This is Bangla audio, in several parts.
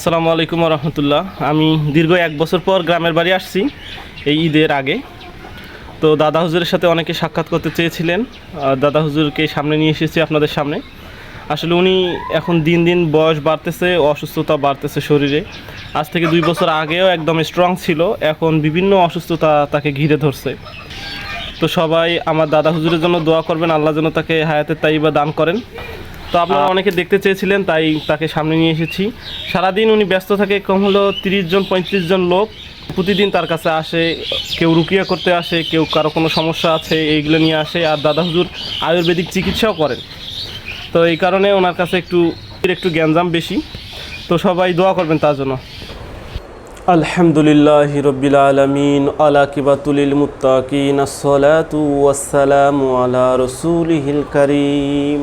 আসসালামু আলাইকুম রহমতুল্লাহ আমি দীর্ঘ এক বছর পর গ্রামের বাড়ি আসছি এই ঈদের আগে। তো দাদা হুজুরের সাথে অনেকে সাক্ষাৎ করতে চেয়েছিলেন। দাদা হুজুরকে সামনে নিয়ে এসেছি আপনাদের সামনে। আসলে উনি এখন দিন দিন বয়স বাড়তেছে, অসুস্থতা বাড়তেছে শরীরে। আজ থেকে দুই বছর আগেও একদম স্ট্রং ছিল, এখন বিভিন্ন অসুস্থতা তাকে ঘিরে ধরছে। তো সবাই আমার দাদা হুজুরের জন্য দোয়া করবেন, আল্লাহ যেন তাকে হায়াতের তাইবা দান করেন। তো আপনারা অনেকে দেখতে চেয়েছিলেন তাই তাকে সামনে নিয়ে এসেছি। সারাদিন উনি ব্যস্ত থাকে কম হলো তিরিশ জন পঁয়ত্রিশ জন লোক। প্রতিদিন তার কাছে আসে কেউ রুকিয়া করতে আসে কেউ কারও কোনো সমস্যা আছে এইগুলো নিয়ে আসে। আর দাদা হুজুর আয়ুর্বেদিক চিকিৎসাও করেন। তো এই কারণে ওনার কাছে একটু একটু জ্ঞানজাম বেশি। তো সবাই দোয়া করবেন তার জন্য। আলহামদুলিল্লাহ রবিল আলমিন আলা কিবাতুলিল মুত্তাকিন আসসালাতু ওয়াসসালামু আলা রসুলিহিল করিম।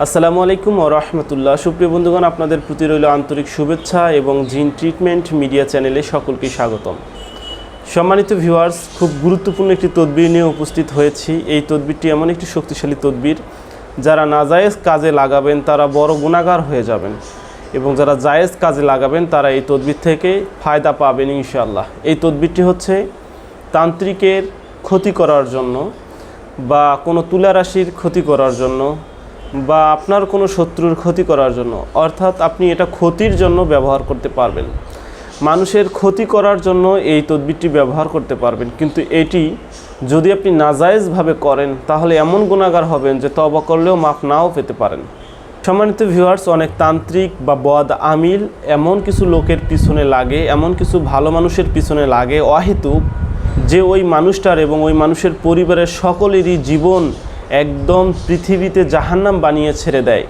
আসসালামু আলাইকুম ও রহমতুল্লাহ। সুপ্রিয় বন্ধুগণ, আপনাদের প্রতি রইল আন্তরিক শুভেচ্ছা এবং জিন ট্রিটমেন্ট মিডিয়া চ্যানেলে সকলকে স্বাগতম। সম্মানিত ভিউয়ার্স, খুব গুরুত্বপূর্ণ একটি তদবির নিয়ে উপস্থিত হয়েছি। এই তদবিরটি এমন একটি শক্তিশালী তদবির, যারা নাজায়েজ কাজে লাগাবেন তারা বড় গুণাগার হয়ে যাবেন এবং যারা জায়েজ কাজে লাগাবেন তারা এই তদবির থেকে ফায়দা পাবেন ইনশাআল্লাহ। এই তদবিরটি হচ্ছে তান্ত্রিকের ক্ষতি করার জন্য বা কোনো তুলা রাশির ক্ষতি করার জন্য বা আপনার কোনো শত্রুর ক্ষতি করার জন্য, অর্থাৎ আপনি এটা ক্ষতির জন্য ব্যবহার করতে পারবেন। মানুষের ক্ষতি করার জন্য এই তদবিরটি ব্যবহার করতে পারবেন, কিন্তু এটি যদি আপনি নাজায়েজভাবে করেন, তাহলে এমন গুণাগার হবেন যে তবা করলেও মাপ নাও পেতে পারেন। সম্মানিত ভিউয়ার্স, অনেক তান্ত্রিক বা বদ আমিল এমন কিছু লোকের পিছনে লাগে, এমন কিছু ভালো মানুষের পিছনে লাগে, অহেতুক যে ওই মানুষটার এবং ওই মানুষের পরিবারের সকলেরই জীবন একদম পৃথিবীতে জাহান্নাম বানিয়ে ছেড়ে দেয়।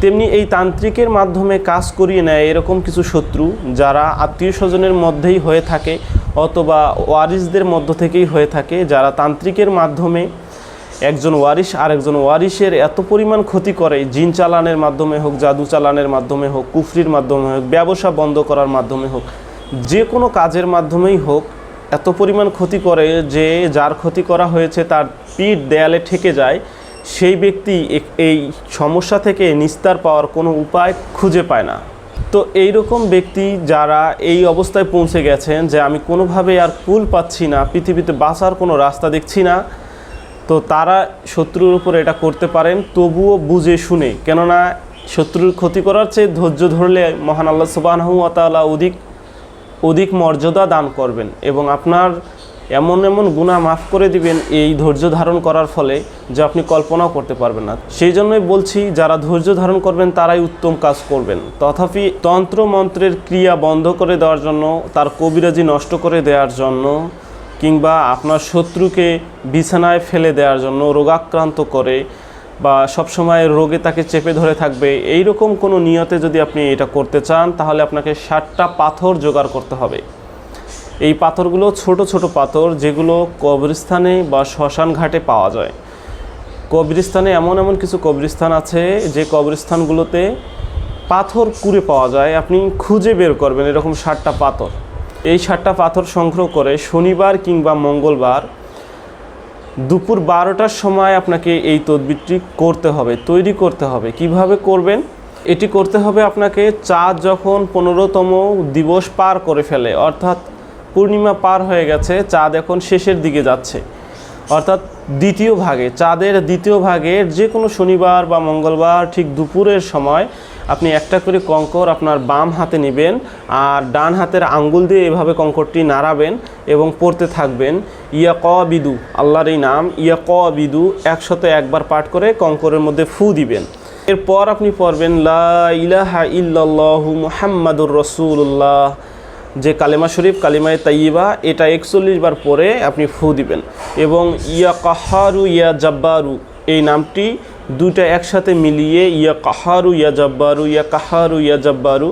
তেমনি এই তান্ত্রিকের মাধ্যমে কাজ করিয়ে নেয় এরকম কিছু শত্রু যারা আত্মীয় স্বজনের মধ্যেই হয়ে থাকে অথবা ওয়ারিসদের মধ্য থেকেই হয়ে থাকে, যারা তান্ত্রিকের মাধ্যমে একজন ওয়ারিশ আরেকজন ওয়ারিশের এত পরিমাণ ক্ষতি করে, জিন চালানের মাধ্যমে হোক, জাদু চালানের মাধ্যমে হোক, কুফরির মাধ্যমে হোক, ব্যবসা বন্ধ করার মাধ্যমে হোক, যে কোনো কাজের মাধ্যমেই হোক এত পরিমাণ ক্ষতি করে যে যার ক্ষতি করা হয়েছে তার পিঠ দেয়ালে ঠেকে যায়, সেই ব্যক্তি এই সমস্যা থেকে নিস্তার পাওয়ার কোনো উপায় খুঁজে পায় না। তো এই রকম ব্যক্তি যারা এই অবস্থায় পৌঁছে গেছেন যে আমি কোনোভাবে আর কুল পাচ্ছি না, পৃথিবীতে বাঁচার কোনো রাস্তা দেখছি না, তো তারা শত্রুর উপর এটা করতে পারেন, তবুও বুঝে শুনে। কেননা শত্রুর ক্ষতি করার চেয়ে ধৈর্য ধরলে মহান আল্লাহ সুবাহতালা অধিক অধিক মর্যাদা দান করবেন এবং আপনার এমন এমন গুণা মাফ করে দিবেন এই ধৈর্য ধারণ করার ফলে যে আপনি কল্পনাও করতে পারবেন না। সেই জন্যই বলছি, যারা ধৈর্য ধারণ করবেন তারাই উত্তম কাজ করবেন। তথাপি তন্ত্র মন্ত্রের ক্রিয়া বন্ধ করে দেওয়ার জন্য, তার কবিরাজি নষ্ট করে দেওয়ার জন্য, কিংবা আপনার শত্রুকে বিছানায় ফেলে দেওয়ার জন্য, রোগাক্রান্ত করে বা সবসময় রোগে তাকে চেপে ধরে থাকবে এই রকম কোনো নিয়তে যদি আপনি এটা করতে চান, তাহলে আপনাকে ষাটটা পাথর জোগাড় করতে হবে। এই পাথরগুলো ছোট ছোট পাথর যেগুলো কবরস্থানে বা শ্মশান ঘাটে পাওয়া যায়। কবরস্থানে এমন এমন কিছু কবরস্থান আছে যে কবরস্থানগুলোতে পাথর কুড়ে পাওয়া যায়, আপনি খুঁজে বের করবেন এরকম ষাটটা পাথর। এই ষাটটা পাথর সংগ্রহ করে শনিবার কিংবা মঙ্গলবার দুপুর বারোটার সময় আপনাকে এই তদবিরটি করতে হবে, তৈরি করতে হবে। কীভাবে করবেন? এটি করতে হবে আপনাকে চাঁদ যখন পনেরোতম দিবস পার করে ফেলে, অর্থাৎ পূর্ণিমা পার হয়ে গেছে, চাঁদ এখন শেষের দিকে যাচ্ছে। অর্থাৎ দ্বিতীয় ভাগে, চাঁদের দ্বিতীয় ভাগের যে কোনো শনিবার বা মঙ্গলবার ঠিক দুপুরের সময় আপনি একটা করে কঙ্কর আপনার বাম হাতে নেবেন আর ডান হাতের আঙ্গুল দিয়ে এভাবে কঙ্করটি নাড়াবেন এবং পড়তে থাকবেন। ইয়া ক বিদু আল্লাহর এই নাম ইয়া ক বিদু একশত একবার পাঠ করে কঙ্করের মধ্যে ফু দিবেন। এরপর আপনি পড়বেন, লা ইলাহা ইল্লাল্লাহু মুহাম্মাদুর রসুল্লাহ যে কালেমা শরীফ, কালিমায় তাইবা এটা একচল্লিশ বার পরে আপনি ফু দিবেন। এবং ইয়া কাহারু, ইয়া জাব্বারু, এই নামটি দুইটা একসাথে মিলিয়ে ইয়া কাহারু, ইয়া জাব্বারু, ইয়া কাহারু, ইয়া জাব্বারু,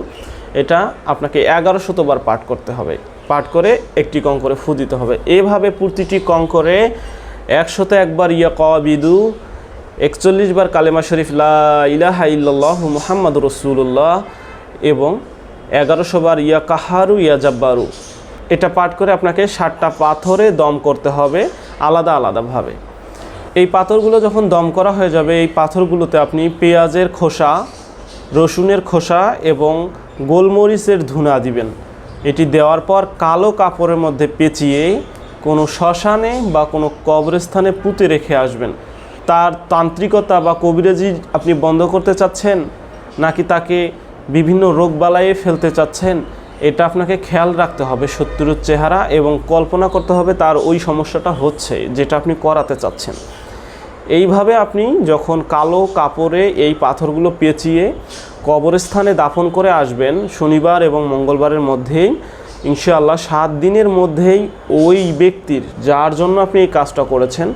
এটা আপনাকে এগারো শতবার পাঠ করতে হবে। পাঠ করে একটি কঙ্করে ফু দিতে হবে। এভাবে প্রতিটি কঙ্করে একশত একবার ইয়া কবিদু, একচল্লিশ বার কালেমা শরীফ, লা ইলাহা ইল্লাল্লাহ মুহাম্মদ রসুল্লাহ এবং এগারোশো বার ইয়া কাহারু, ইয়া জাব্বারু। এটা পাঠ করে আপনাকে ষাটটা পাথরে দম করতে হবে আলাদা আলাদাভাবে এই পাথরগুলো যখন দম করা হয়ে যাবে, এই পাথরগুলোতে আপনি পেঁয়াজের খোসা, রসুনের খোসা এবং গোলমরিচের ধুনা দিবেন। এটি দেওয়ার পর কালো কাপড়ের মধ্যে পেঁচিয়ে কোনো শ্মশানে বা কোনো কবরস্থানে পুঁতে রেখে আসবেন। তার তান্ত্রিকতা বা কবিরাজি আপনি বন্ধ করতে চাচ্ছেন, নাকি তাকে বিভিন্ন রোগ বালাইয়ে ফেলতে চাচ্ছেন, এটা আপনাকে খেয়াল রাখতে হবে শত্রুর চেহারা এবং কল্পনা করতে হবে তার ওই সমস্যাটা হচ্ছে, যেটা আপনি করাতে চাচ্ছেন। এইভাবে আপনি যখন কালো কাপড়ে এই পাথরগুলো পেঁচিয়ে কবরস্থানে দাফন করে আসবেন, শনিবার এবং মঙ্গলবারের মধ্যেই, ইনশাআল্লাহ সাত দিনের মধ্যেই ওই ব্যক্তির, যার জন্য আপনি এই কাজটা করেছেন,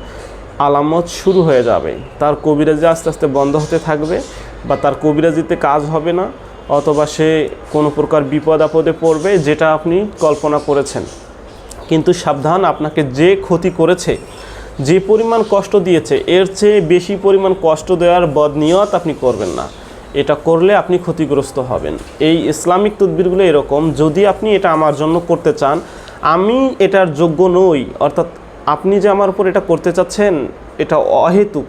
আলামত শুরু হয়ে যাবে। তার কবিরাজি আস্তে আস্তে বন্ধ হতে থাকবে বা তার কবিরাজিতে কাজ হবে না। অথবা সে কোনো প্রকার বিপদ আপদে পড়বে, যেটা আপনি কল্পনা করেছেন। কিন্তু সাবধান, আপনাকে যে ক্ষতি করেছে, যে পরিমাণ কষ্ট দিয়েছে, এর চেয়ে বেশি পরিমাণ কষ্ট দেওয়ার বদনিয়ত আপনি করবেন না। এটা করলে আপনি ক্ষতিগ্রস্ত হবেন। এই ইসলামিক তদবিরগুলো এরকম, যদি আপনি এটা আমার জন্য করতে চান, আমি এটার যোগ্য নই। অর্থাৎ আপনি যে আমার উপর এটা করতে চাচ্ছেন, এটা অহেতুক।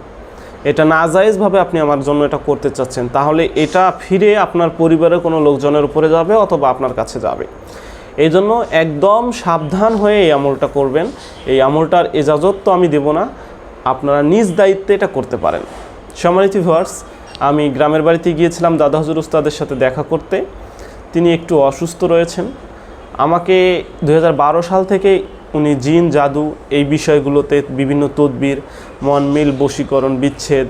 এটা নাজায়েজভাবে আপনি আমার জন্য এটা করতে চাচ্ছেন, তাহলে এটা ফিরে আপনার পরিবারের কোনো লোকজনের উপরে যাবে অথবা আপনার কাছে যাবে। এই জন্য একদম সাবধান হয়ে এই আমলটা করবেন। এই আমলটার এজাজত তো আমি দেব না, আপনারা নিজ দায়িত্বে এটা করতে পারেন। সম্মানিত ভিউয়ার্স আমি গ্রামের বাড়িতে গিয়েছিলাম দাদা হজুর উস্তাদের সাথে দেখা করতে। তিনি একটু অসুস্থ রয়েছেন। আমাকে দু হাজার বারো সাল থেকে উনি জিন, জাদু এই বিষয়গুলোতে বিভিন্ন তদবির মনমিল বশীকরণ, বিচ্ছেদ,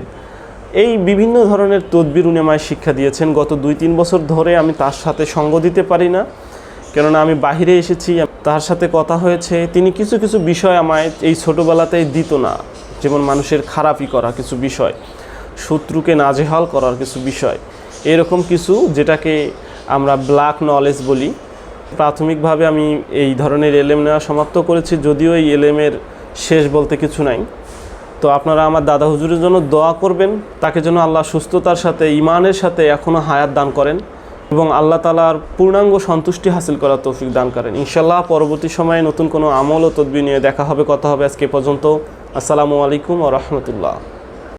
এই বিভিন্ন ধরনের তদবির উনি আমায় শিক্ষা দিয়েছেন। গত দুই তিন বছর ধরে আমি তার সাথে সঙ্গ দিতে পারি না, কেননা আমি বাহিরে এসেছি তার সাথে কথা হয়েছে। তিনি কিছু কিছু বিষয় আমায় এই ছোটোবেলাতেই দিত না, যেমন মানুষের খারাপই করা কিছু বিষয়, শত্রুকে নাজেহাল করার কিছু বিষয়, এরকম কিছু যেটাকে আমরা ব্ল্যাক নলেজ বলি। প্রাথমিকভাবে আমি এই ধরনের এলেম নেওয়া সমাপ্ত করেছি, যদিও এই এলেমের শেষ বলতে কিছু নাই। তো আপনারা আমার দাদা হুজুরের জন্য দোয়া করবেন, তাকে যেন আল্লাহ সুস্থতার সাথে, ইমানের সাথে এখনও হায়াত দান করেন এবং আল্লাহ তালার পূর্ণাঙ্গ সন্তুষ্টি হাসিল করার তৌফিক দান করেন। ইনশাল্লাহ পরবর্তী সময়ে নতুন কোনো আমল ও তদবি নিয়ে দেখা হবে, কথা হবে আজকে পর্যন্ত। আসসালামু আলাইকুম ও রহমতুল্লাহ।